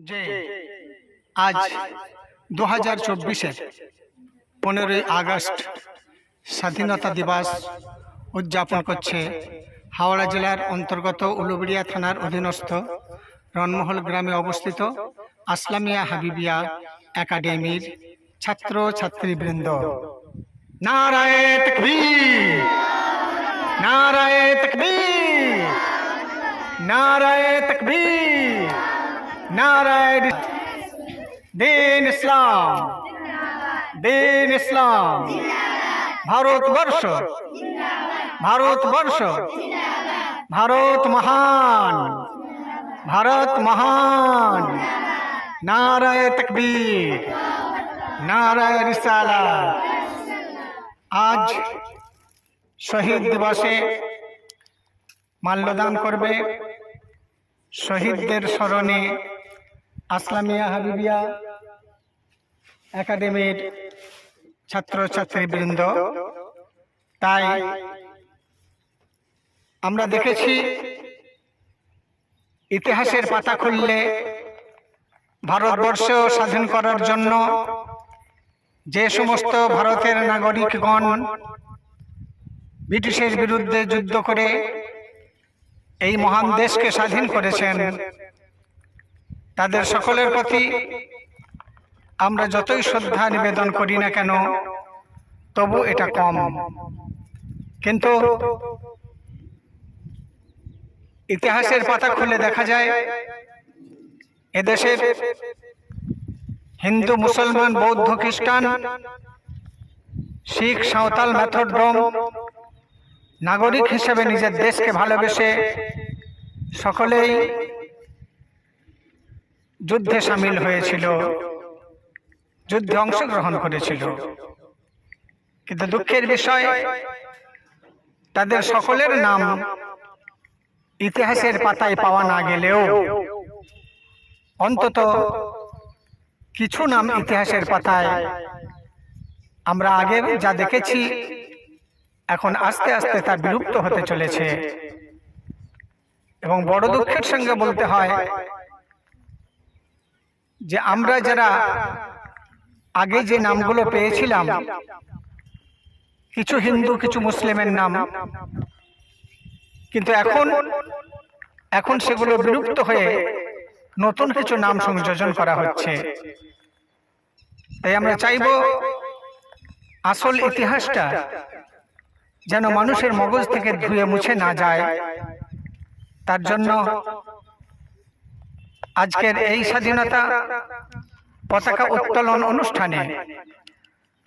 যে আজ দু হাজার চব্বিশের পনেরোই আগস্ট স্বাধীনতা দিবস উদযাপন করছে হাওড়া জেলার অন্তর্গত উলুবেড়িয়া থানার অধীনস্থ রনমহল গ্রামে অবস্থিত আসলামিয়া হাবিবিয়া একাডেমির ছাত্র ছাত্রীবৃন্দ নারায় তকবীর! নারায় তকবীর! নারায় তকবীর! নারায় দিন ইসলাম। দিন ইসলাম। ভারতবর্ষ। ভারতবর্ষ। ভারত মহান। ভারত মহান। নারায় তকবীর। নারায় রিসালা। আজ শহীদ দিবসে মাল্যদান করবে। শহীদদের স্মরণে আসলামিয়া হাবিবিয়া একাডেমির ছাত্রছাত্রীবৃন্দ। তাই আমরা দেখেছি ইতিহাসের পাতা খুললে ভারতবর্ষ স্বাধীন করার জন্য যে সমস্ত ভারতের নাগরিকগণ ব্রিটিশের বিরুদ্ধে যুদ্ধ করে এই মহান দেশকে স্বাধীন করেছেন তাদের সকলের প্রতি আমরা যতই শ্রদ্ধা নিবেদন করি না কেন তবু এটা কম। কিন্তু ইতিহাসের পাতা খুলে দেখা যায় এদেশের হিন্দু মুসলমান বৌদ্ধ খ্রিস্টান শিখ সাঁওতাল ম্যাথড্রম নাগরিক হিসেবে নিজের দেশকে ভালোবেসে সকলেই যুদ্ধে সামিল হয়েছিল। যুদ্ধে অংশগ্রহণ করেছিল। কিন্তু দুঃখের বিষয়, তাদের সকলের নাম ইতিহাসের পাতায় পাওয়া না গেলেও অন্তত কিছু নাম ইতিহাসের পাতায় আমরা আগে যা দেখেছি, এখন আস্তে আস্তে তা বিলুপ্ত হতে চলেছে। এবং বড় দুঃখের সঙ্গে বলতে হয় যে আমরা যারা আগে যে নামগুলো পেয়েছিলাম কিছু হিন্দু কিছু মুসলিমের নাম। কিন্তু এখন এখন সেগুলো বিলুপ্ত হয়ে নতুন কিছু নাম সংযোজন করা হচ্ছে। তাই আমরা চাইব আসল ইতিহাসটা যেন মানুষের মগজ থেকে ধুয়ে মুছে না যায়। তার জন্য আজকের এই স্বাধীনতা পতাকা উত্তোলন অনুষ্ঠানে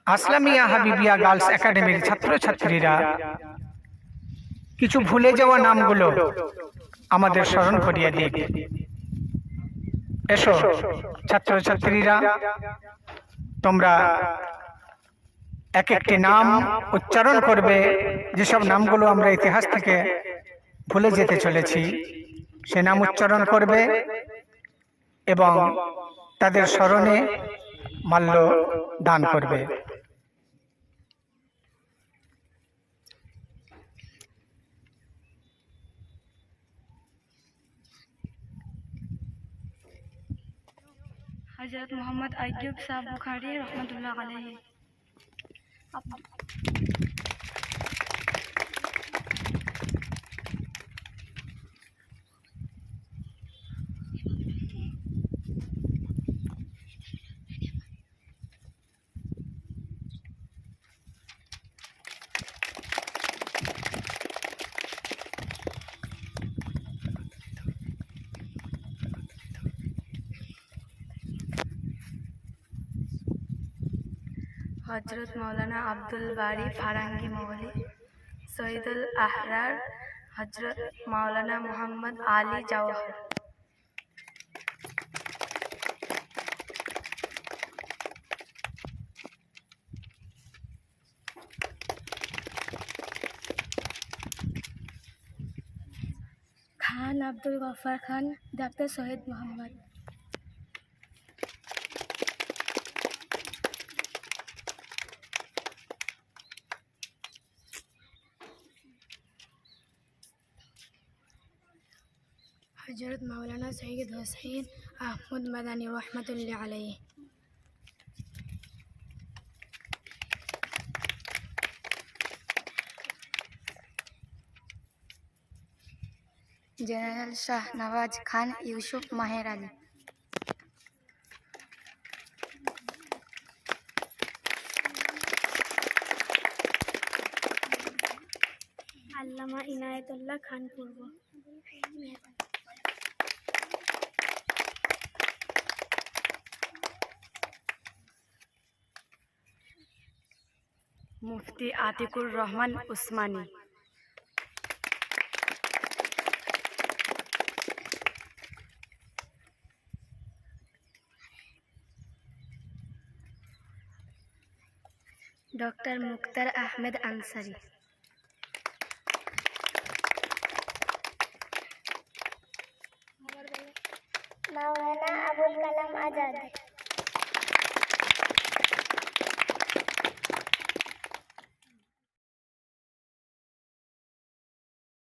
আসলামিয়া হাবিবিয়া গার্লস একাডেমির ছাত্রছাত্রীরা কিছু ভুলে যাওয়া নামগুলো আমাদের স্মরণ করিয়ে দিক। এসো, ছাত্রছাত্রীরা, তোমরা এক একটি নাম উচ্চারণ করবে। যেসব নামগুলো আমরা ইতিহাস থেকে ভুলে যেতে চলেছি, সে নাম উচ্চারণ করবে। এবং তাদের স্মরণে মাল্য দান করবে। হজরত মোহাম্মদ আইব সাহ বুখারি রহমতুল্লাহ আলহী হজরত মৌলানা আব্দুল বারি ফারাঙ্গি মৌলি সৈদুল আহরার হজরত মাওলানা মোহাম্মদ আলী জওহর খান আব্দুল গফার খান ডাক্তার শহীদ মোহাম্মদ হজরত মাওলানা সৈয়দ হোসেন আহমদ মাদানী রহমতুল্লাহ আলাই জেনারেল শাহ নওয়াজ খান ইউসুফ মাহের আলী আল্লামা ইনায়েতুল্লাহ খান পূর্ব। মুফতি আতিকুর রহমান উসমানী। ডক্টর মুক্তার আহমেদ আনসারি। মাওলানা আবুল কালাম আজাদ।